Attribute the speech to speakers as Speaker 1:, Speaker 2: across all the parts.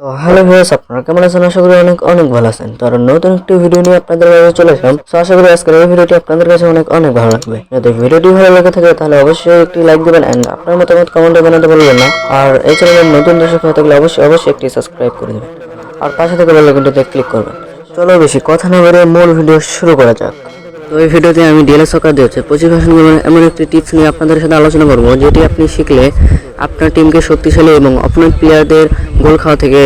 Speaker 1: তো hello viewers, আপনারা কেমন আছেন? আশা করি অনেক অনেক ভালো আছেন। তো নতুন একটি ভিডিও নিয়ে আপনাদের কাছে চলে আসলাম তো আশা করি আজকের এই ভিডিওটি আপনাদের কাছে অনেক অনেক ভালো লাগবে। যদি ভিডিওটি ভালো লেগে থাকে, তাহলে অবশ্যই একটি লাইক দিবেন এন্ড আপনার মতামত কমেন্টে জানাতে বলবেন না। আর এই চ্যানেলের নতুন দর্শক হয়ে থাকলে অবশ্যই অবশ্যই একটি সাবস্ক্রাইব করে দেবেন। আর পাশে থেকে বেল আইকনটিতে ক্লিক করবেন। চলো বেশি কথা না বেরিয়ে মূল ভিডিও শুরু করা যাক। তো এই ভিডিওতে আমি ডিএলএস সকার দিয়ে হচ্ছে পঁচিশ ভাষণ এমন একটি টিপস নিয়ে আপনাদের সাথে আলোচনা করব, যেটি আপনি শিখলে আপনার টিমকে শক্তিশালী এবং অপোনেন্ট প্লেয়ারদের গোল খাওয়া থেকে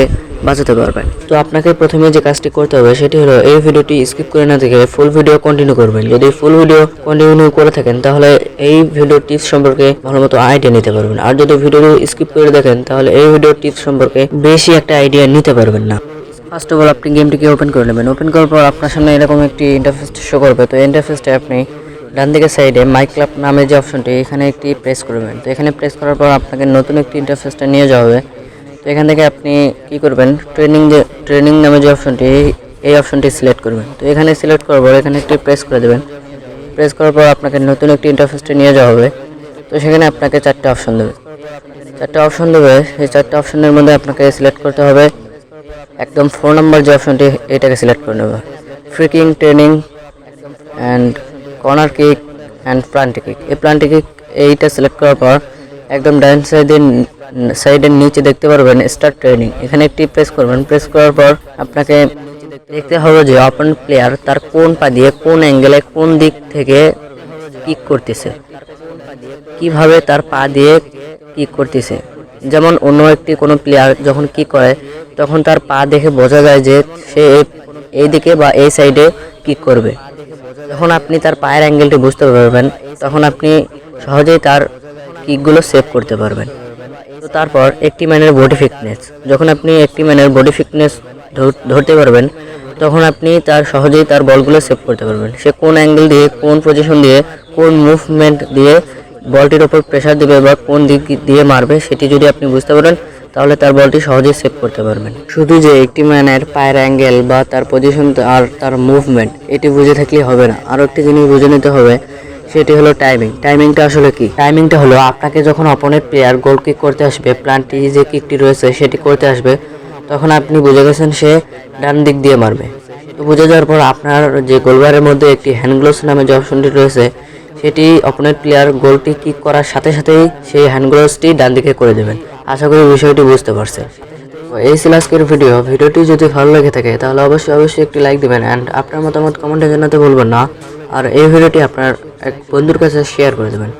Speaker 1: বাঁচাতে পারবেন। তো আপনাকে প্রথমে যে কাজটি করতে হবে, সেটি হলো এই ভিডিওটি স্কিপ করে না থেকে ফুল ভিডিও কন্টিনিউ করবেন। যদি ফুল ভিডিও কন্টিনিউ করে থাকেন, তাহলে এই ভিডিও টিপস সম্পর্কে ভালো মতো আইডিয়া নিতে পারবেন। আর যদি ভিডিওটি স্কিপ করে দেখেন, তাহলে এই ভিডিও টিপস সম্পর্কে বেশি একটা আইডিয়া নিতে পারবেন না। ফার্স্ট অফ অল আপনি গেমটিকে ওপেন করে নেবেন। ওপেন করার পর আপনার সামনে এরকম একটি ইন্টারফেস শো করবে। তো ইন্টারফেসটা আপনি ডান দিকের সাইডে মাই ক্লাব নামে যে অপশনটি এখানে একটি প্রেস করবেন। তো এখানে প্রেস করার পর আপনাকে নতুন একটি ইন্টারফেসটা নিয়ে যাওয়া হবে। তো এখান থেকে আপনি কি করবেন? ট্রেনিং যে ট্রেনিং নামে যে অপশনটি এই অপশনটি সিলেক্ট করবেন। তো এখানে সিলেক্ট করার পর এখানে একটি প্রেস করে দেবেন। প্রেস করার পর আপনাকে নতুন একটি ইন্টারফেসটা নিয়ে যাওয়া হবে। তো সেখানে আপনাকে চারটে অপশন দেবে। চারটে অপশন দেবে। সেই চারটে অপশনের মধ্যে আপনাকে সিলেক্ট করতে হবে একদম ফোর নম্বর যে অপশনটি এটাকে সিলেক্ট করে নেবে। Free kicking training and corner kick and penalty kick এই প্লান্টি কিক এইটা সিলেক্ট করার পর একদম ডান সাইডের সাইডের নিচে দেখতে পারবেন স্টার্ট ট্রেনিং এখানে একটি প্রেস করবেন। প্রেস করার পর আপনাকে দেখতে হবে যে অপন প্লেয়ার তার কোন পা দিয়ে কোন অ্যাঙ্গেলে কোন দিক থেকে কিক করতেছে। কীভাবে তার পা দিয়ে কিক করতেছে। যেমন অন্য একটি কোনো প্লেয়ার যখন কিক করে, তখন তার পা দেখে বোঝা যায় যে সে এই- দিকে বা এই সাইডে কিক করবে। যখন আপনি তার পায়ের অ্যাঙ্গেলটি বুঝতে পারবেন, তখন আপনি সহজেই তার কিকগুলো সেভ করতে পারবেন। তো তারপর একটি ম্যানের বডি ফিটনেস যখন আপনি একটি ম্যানের বডি ফিটনেস ধরতে পারবেন, তখন আপনি তার সহজেই তার বলগুলো সেভ করতে পারবেন। সে কোন অ্যাঙ্গেল দিয়ে, কোন পজিশন দিয়ে, কোন মুভমেন্ট দিয়ে বলটির ওপর প্রেশার দেবে বা কোন দিক দিয়ে মারবে সেটি যদি আপনি বুঝতে পারেন, তাহলে তার বলটি সহজেই সেভ করতে পারবেন। শুধু যে একটি ম্যানের পায়ের অ্যাঙ্গেল বা তার পজিশন আর তার মুভমেন্ট এটি বুঝে থাকলে হবে না। আরও একটি জিনিস বুঝে নিতে হবে, সেটি হলো টাইমিং টাইমিংটা আসলে কি? টাইমিংটা হলো আপনাকে যখন অপোনেন্ট প্লেয়ার গোল কিক করতে আসবে, প্লান্টি যে কিকটি রয়েছে সেটি করতে আসবে, তখন আপনি বুঝে গেছেন সে ডান দিক দিয়ে মারবে। তো বুঝে যাওয়ার পর আপনার যে গোলবারের মধ্যে একটি হ্যান্ড গ্লোভস নামে যে অপশনটি রয়েছে সেটি অপোনেন্ট প্লেয়ার গোলটি কিক করার সাথে সাথেই সেই হ্যান্ডগ্লোভসটি ডান দিকে করে দেবেন। আশা করি বিষয়টি বুঝতে পারছে। এই ছিল ভিডিও ভিডিওটি যদি ভালো লেগে থাকে, তাহলে অবশ্যই অবশ্যই একটি লাইক দেবেন অ্যান্ড আপনার মতামত কমেন্টে জানাতে বলবেন না। আর এই ভিডিওটি আপনার এক বন্ধুর কাছে শেয়ার করে দেবেন।